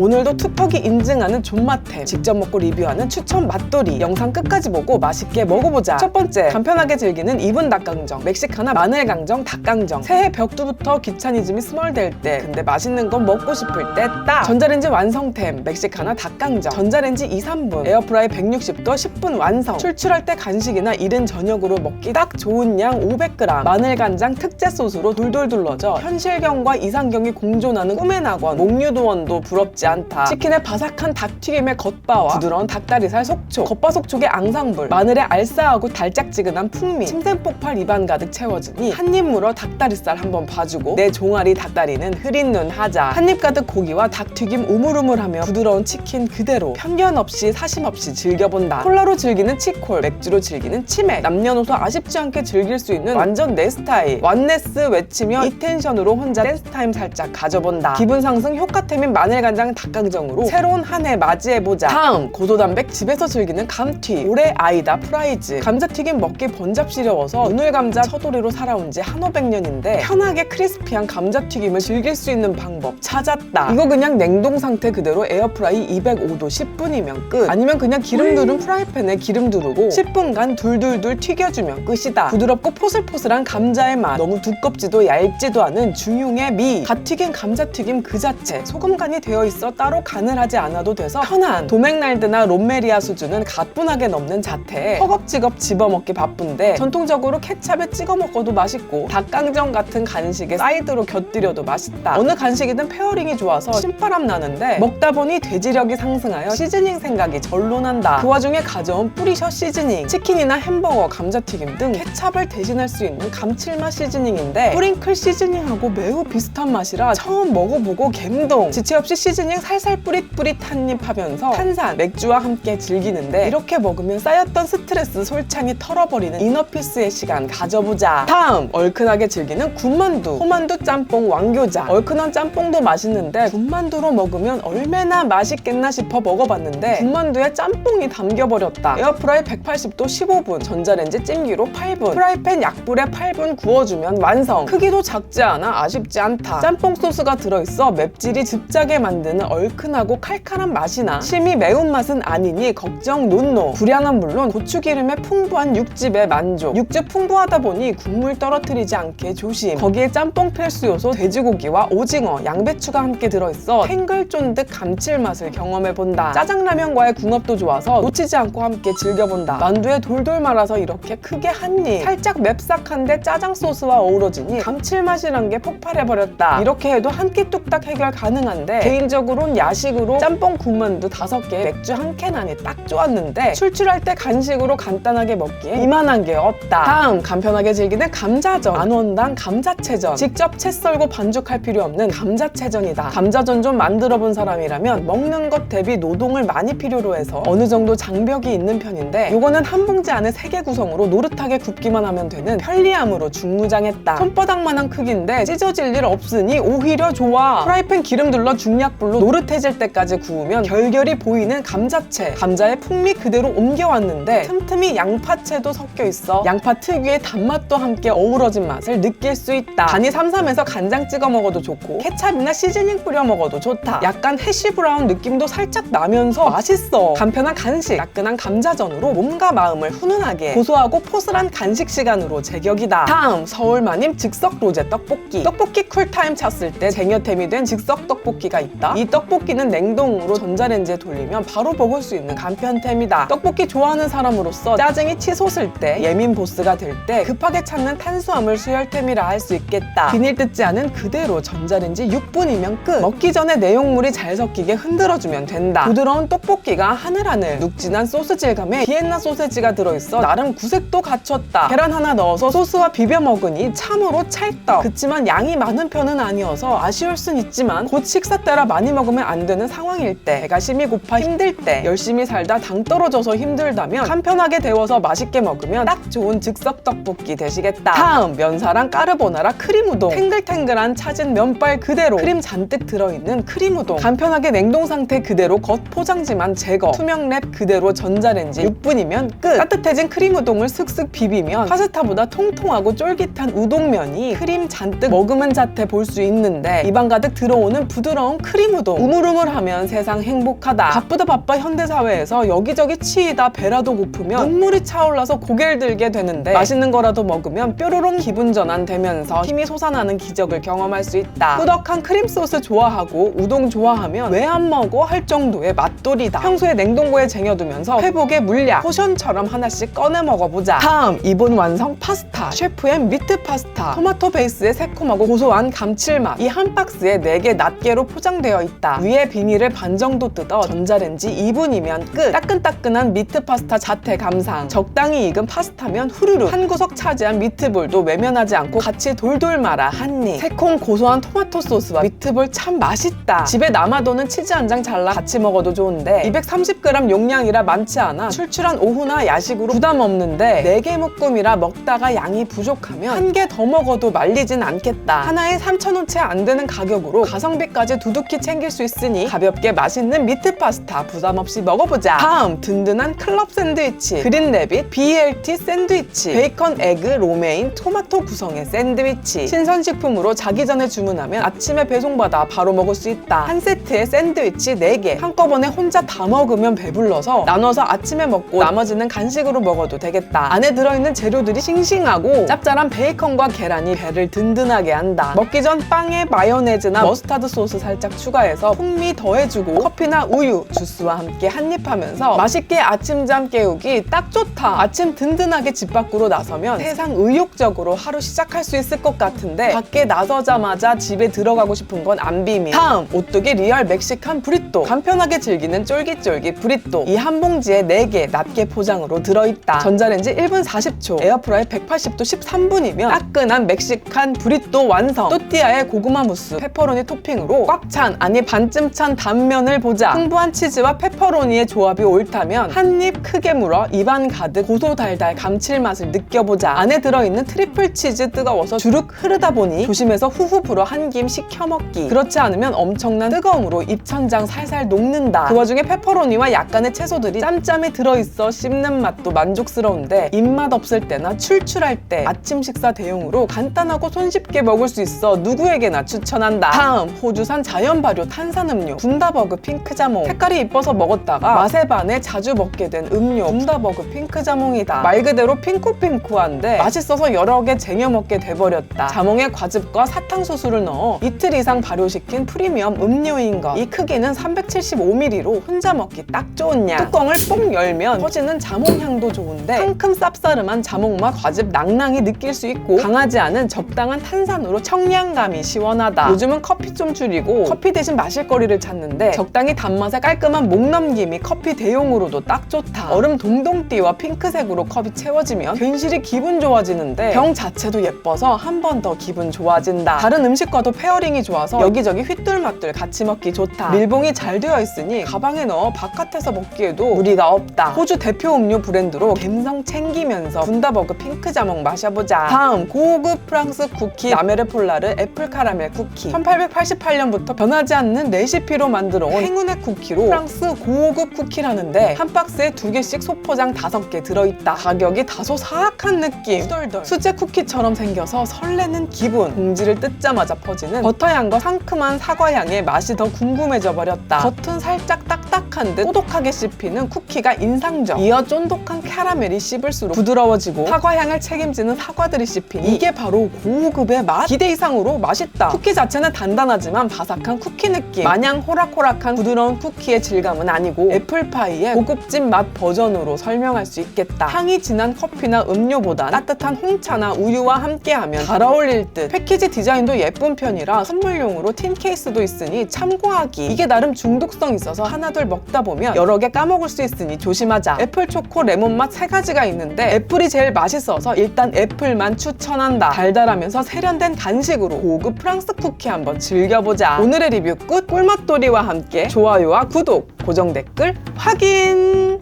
오늘도 툭톡이 인증하는 존맛템. 직접 먹고 리뷰하는 추천 맛돌이. 영상 끝까지 보고 맛있게 먹어보자. 첫 번째 간편하게 즐기는 이분 닭강정. 멕시카나 마늘 강정 닭강정. 새해 벽두부터 귀차니즘이 스몰될 때 근데 맛있는 건 먹고 싶을 때 딱. 전자레인지 완성템. 멕시카나 닭강정. 전자레인지 2, 3분. 에어프라이 160도 10분 완성. 출출할 때 간식이나 이른 저녁으로 먹기 딱 좋은 양 500g 마늘 간장 특제 소스로 돌돌 둘러져 현실경과 이상경이 공존하는 꿈의 낙원. 목류도원도 부럽지 않다. 치킨의 바삭한 닭튀김의 겉바와 부드러운 닭다리살 속촉 겉바속촉의 앙상불 마늘의 알싸하고 달짝지근한 풍미 침샘폭발 입안 가득 채워지니 한입 물어 닭다리살 한번 봐주고 내 종아리 닭다리는 흐린 눈 하자. 한입 가득 고기와 닭튀김 우물우물하며 부드러운 치킨 그대로 편견 없이 사심 없이 즐겨본다. 콜라로 즐기는 치콜 맥주로 즐기는 치맥 남녀노소 아쉽지 않게 즐길 수 있는 완전 내 스타일. 완네스 외치며 이 텐션으로 혼자 댄스 타임 살짝 가져본다. 기분 상승 효과템인 마늘간장 닭강정으로 새로운 한 해 맞이해보자. 다음 고소담백 집에서 즐기는 감튀. 올해 아이다 프라이즈. 감자튀김 먹기 번잡 시려워서 오늘 감자 처도리로 살아온 지 한 오백 년인데 편하게 크리스피한 감자튀김을 즐길 수 있는 방법 찾았다. 이거 그냥 냉동 상태 그대로 에어프라이 205도 10분이면 끝. 아니면 그냥 기름 두른 프라이팬에 기름 두르고 10분간 둘둘둘 튀겨주면 끝이다. 부드럽고 포슬포슬한 감자의 맛. 너무 두껍지도 얇지도 않은 중용의 미. 갓 튀긴 감자튀김 그 자체 소금간이 되어 있어 따로 간을 하지 않아도 돼서 편한 도맥날드나 롬메리아 수준은 가뿐하게 넘는 자태에 허겁지겁 집어먹기 바쁜데 전통적으로 케찹에 찍어 먹어도 맛있고 닭강정 같은 간식에 사이드로 곁들여도 맛있다. 어느 간식이든 페어링이 좋아서 신바람 나는데 먹다 보니 돼지력이 상승하여 시즈닝 생각이 절로 난다. 그 와중에 가져온 뿌리셔 시즈닝 치킨이나 햄버거 감자튀김 등 케찹을 대신할 수 있는 감칠맛 시즈닝인데 뿌링클 시즈닝하고 매우 비슷한 맛이라 처음 먹어보고 갬동 지체 없이 시즈닝 살살 뿌릿뿌릿 한 입 하면서 탄산 맥주와 함께 즐기는데 이렇게 먹으면 쌓였던 스트레스 솔창이 털어버리는 이너피스의 시간 가져보자. 다음 얼큰하게 즐기는 군만두. 호만두 짬뽕 왕교자. 얼큰한 짬뽕도 맛있는데 군만두로 먹으면 얼마나 맛있겠나 싶어 먹어봤는데 군만두에 짬뽕이 담겨버렸다. 에어프라이 180도 15분 전자레인지 찜기로 8분 프라이팬 약불에 8분 구워주면 완성. 크기도 작지 않아 아쉽지 않다. 짬뽕 소스가 들어있어 맵찔이 즙자게 만드는 얼큰하고 칼칼한 맛이 나 심히 매운맛은 아니니 걱정 논노. 불향은 물론 고추기름에 풍부한 육즙의 만족. 육즙 풍부하다 보니 국물 떨어뜨리지 않게 조심. 거기에 짬뽕 필수 요소 돼지고기와 오징어 양배추가 함께 들어있어 탱글쫀득 감칠맛을 경험해본다. 짜장라면과의 궁합도 좋아서 놓치지 않고 함께 즐겨본다. 만두에 돌돌 말아서 이렇게 크게 한입. 살짝 맵싹한데 짜장 소스와 어우러지니 감칠맛이란 게 폭발해버렸다. 이렇게 해도 한 끼 뚝딱 해결 가능한데 개인적으로 는 야식으로 짬뽕 군만두 다섯 개 맥주 한 캔 안이 딱 좋았는데 출출할 때 간식으로 간단하게 먹기에 이만한 게 없다. 다음 간편하게 즐기는 감자전. 만원당 감자채전. 직접 채 썰고 반죽할 필요 없는 감자채전이다. 감자전 좀 만들어 본 사람이라면 먹는 것 대비 노동을 많이 필요로 해서 어느 정도 장벽이 있는 편인데 요거는 한 봉지 안에 세 개 구성으로 노릇하게 굽기만 하면 되는 편리함으로 중무장했다. 손바닥만한 크기인데 찢어질 일 없으니 오히려 좋아. 프라이팬 기름 둘러 중약불 로 노릇해질 때까지 구우면 결결이 보이는 감자채 감자의 풍미 그대로 옮겨왔는데 틈틈이 양파채도 섞여 있어 양파 특유의 단맛도 함께 어우러진 맛을 느낄 수 있다. 간이 삼삼해서 간장 찍어 먹어도 좋고 케찹이나 시즈닝 뿌려 먹어도 좋다. 약간 해시 브라운 느낌도 살짝 나면서 맛있어. 간편한 간식 따끈한 감자전으로 몸과 마음을 훈훈하게 고소하고 포슬한 간식 시간으로 제격이다. 다음 서울마님 즉석 로제 떡볶이. 떡볶이 쿨타임 찼을 때 쟁여템이 된 즉석 떡볶이가 있다. 이 떡볶이는 냉동으로 전자레인지에 돌리면 바로 먹을 수 있는 간편템이다. 떡볶이 좋아하는 사람으로서 짜증이 치솟을 때 예민 보스가 될 때 급하게 찾는 탄수화물 수혈템이라 할 수 있겠다. 비닐 뜯지 않은 그대로 전자레인지 6분이면 끝. 먹기 전에 내용물이 잘 섞이게 흔들어주면 된다. 부드러운 떡볶이가 하늘하늘 눅진한 소스 질감에 비엔나 소세지가 들어있어 나름 구색도 갖췄다. 계란 하나 넣어서 소스와 비벼 먹으니 참으로 찰떡. 그치만 양이 많은 편은 아니어서 아쉬울 순 있지만 곧 식사 때라 많이 먹으면 안 되는 상황일 때 배가 심히 고파 힘들 때 열심히 살다 당 떨어져서 힘들다면 간편하게 데워서 맛있게 먹으면 딱 좋은 즉석 떡볶이 되시겠다. 다음 면사랑 까르보나라 크림 우동. 탱글탱글한 차진 면발 그대로 크림 잔뜩 들어있는 크림 우동. 간편하게 냉동 상태 그대로 겉 포장지만 제거. 투명 랩 그대로 전자레인지. 6분이면 끝. 따뜻해진 크림 우동을 슥슥 비비면 파스타보다 통통하고 쫄깃한 우동면이 크림 잔뜩 머금은 자태 볼 수 있는데 입안 가득 들어오는 부드러운 크림 우동 노동 우물우물하면 세상 행복하다. 바쁘다 바빠 현대사회에서 여기저기 치이다 배라도 고프면 눈물이 차올라서 고개를 들게 되는데 맛있는 거라도 먹으면 뾰로롱 기분 전환 되면서 힘이 솟아나는 기적을 경험할 수 있다. 꾸덕한 크림 소스 좋아하고 우동 좋아하면 왜 안 먹어? 할 정도의 맛돌이다. 평소에 냉동고에 쟁여두면서 회복의 물약 포션처럼 하나씩 꺼내 먹어보자. 다음 이번 완성 파스타. 셰프의 미트 파스타. 토마토 베이스의 새콤하고 고소한 감칠맛. 이 한 박스에 4개 낱개로 포장되어 있다. 위에 비닐을 반 정도 뜯어 전자레인지 2분이면 끝. 따끈따끈한 미트 파스타 자태 감상. 적당히 익은 파스타면 후루룩. 한 구석 차지한 미트볼도 외면하지 않고 같이 돌돌 말아 한입. 새콤 고소한 토마토 소스와 미트볼 참 맛있다. 집에 남아도는 치즈 한 장 잘라 같이 먹어도 좋은데 230g 용량이라 많지 않아. 출출한 오후나 야식으로 부담 없는데 4개 묶음이라 먹다가 양이 부족하면 한 개 더 먹어도 말리진 않겠다. 하나에 3,000원 채 안 되는 가격으로 가성비까지 두둑히 챙길 수 있으니 가볍게 맛있는 미트 파스타 부담 없이 먹어보자. 다음 든든한 클럽 샌드위치. 그린 레빗 BLT 샌드위치. 베이컨 에그 로메인 토마토 구성의 샌드위치. 신선식품으로 자기 전에 주문하면 아침에 배송받아 바로 먹을 수 있다. 한 세트에 샌드위치 4개. 한꺼번에 혼자 다 먹으면 배불러서 나눠서 아침에 먹고 나머지는 간식으로 먹어도 되겠다. 안에 들어있는 재료들이 싱싱하고 짭짤한 베이컨과 계란이 배를 든든하게 한다. 먹기 전 빵에 마요네즈나 머스타드 소스 살짝 추가해 서 풍미 더해주고 커피나 우유, 주스와 함께 한입하면서 맛있게 아침잠 깨우기 딱 좋다. 아침 든든하게 집 밖으로 나서면 세상 의욕적으로 하루 시작할 수 있을 것 같은데 밖에 나서자마자 집에 들어가고 싶은 건 안 비밀. 다음 오뚜기 리얼 멕시칸 브리또 간편하게 즐기는 쫄깃쫄깃 브리또. 이 한 봉지에 4개 낱개 포장으로 들어있다. 전자레인지 1분 40초 에어프라이 180도 13분이면 따끈한 멕시칸 브리또 완성. 또띠아에 고구마 무스 페퍼로니 토핑으로 꽉 찬 아니 반쯤 찬 단면을 보자. 풍부한 치즈와 페퍼로니의 조합이 옳다면 한 입 크게 물어 입안 가득 고소달달 감칠맛을 느껴보자. 안에 들어있는 트리플 치즈 뜨거워서 주룩 흐르다 보니 조심해서 후후 불어 한 김 식혀 먹기. 그렇지 않으면 엄청난 뜨거움으로 입천장 살살 녹는다. 그 와중에 페퍼로니와 약간의 채소들이 짬짬이 들어있어 씹는 맛도 만족스러운데 입맛 없을 때나 출출할 때 아침 식사 대용으로 간단하고 손쉽게 먹을 수 있어 누구에게나 추천한다. 다음 호주산 자연 발효 탄산음료 분다버그 핑크자몽. 색깔이 이뻐서 먹었다가 맛에 반해 자주 먹게 된 음료 분다버그 핑크자몽이다. 말 그대로 핑크핑크한데 맛있어서 여러 개 쟁여 먹게 돼버렸다. 자몽에 과즙과 사탕수수를 넣어 이틀 이상 발효시킨 프리미엄 음료인 것. 이 크기는 375ml로 혼자 먹기 딱 좋은 양 뚜껑을 뽕 열면 퍼지는 자몽 향도 좋은데 상큼 쌉싸름한 자몽맛 과즙 낭낭이 느낄 수 있고 강하지 않은 적당한 탄산으로 청량감이 시원하다. 요즘은 커피 좀 줄이고 커피 대신 마실 거리를 찾는데 적당히 단맛에 깔끔한 목 넘김이 커피 대용으로도 딱 좋다. 얼음 동동띠와 핑크색으로 컵이 채워지면 괜시리 기분 좋아지는데 병 자체도 예뻐서 한 번 더 기분 좋아진다. 다른 음식과도 페어링이 좋아서 여기저기 휘뚤마뚤 같이 먹기 좋다. 밀봉이 잘 되어 있으니 가방에 넣어 바깥에서 먹기에도 무리가 없다. 호주 대표 음료 브랜드로 갬성 챙기면서 분다버그 핑크 자몽 마셔보자. 다음 고급 프랑스 쿠키 라메르 폴라르 애플 카라멜 쿠키. 1888년부터 변하지 않는 레시피로 만들어 온 행운의 쿠키로 프랑스 고급 쿠키라는데 한 박스에 두 개씩 소포장 다섯 개 들어있다. 가격이 다소 사악한 느낌. 후덜덜. 수제 쿠키처럼 생겨서 설레는 기분. 봉지를 뜯자마자 퍼지는 버터향과 상큼한 사과향의 맛이 더 궁금해져 버렸다 겉은 살짝 딱딱한 듯 꼬독하게 씹히는 쿠키가 인상적. 이어 쫀득한 캐러멜이 씹을수록 부드러워지고 사과향을 책임지는 사과들이 씹히니 이게 바로 고급의 맛? 기대 이상으로 맛있다. 쿠키 자체는 단단하지만 바삭한 쿠키 느낌. 마냥 호락호락한 부드러운 쿠키의 질감은 아니고 애플파이의 고급진 맛 버전으로 설명할 수 있겠다. 향이 진한 커피나 음료보다 따뜻한 홍차나 우유와 함께하면 잘 어울릴 듯. 패키지 디자인도 예쁜 편이라 선물용으로 틴 케이스도 있으니 참고하기. 이게 나름 중독성 있어서 하나둘 먹다 보면 여러 개 까먹을 수 있으니 조심하자. 애플 초코 레몬 맛 세 가지가 있는데 애플이 제일 맛있어서 일단 애플만 추천한다. 달달하면서 세련된 간식으로 고급 프랑스 쿠키 한번 즐겨보자. 오늘의 리뷰 끝. 꿀맛돌이와 함께 좋아요와 구독 고정 댓글 확인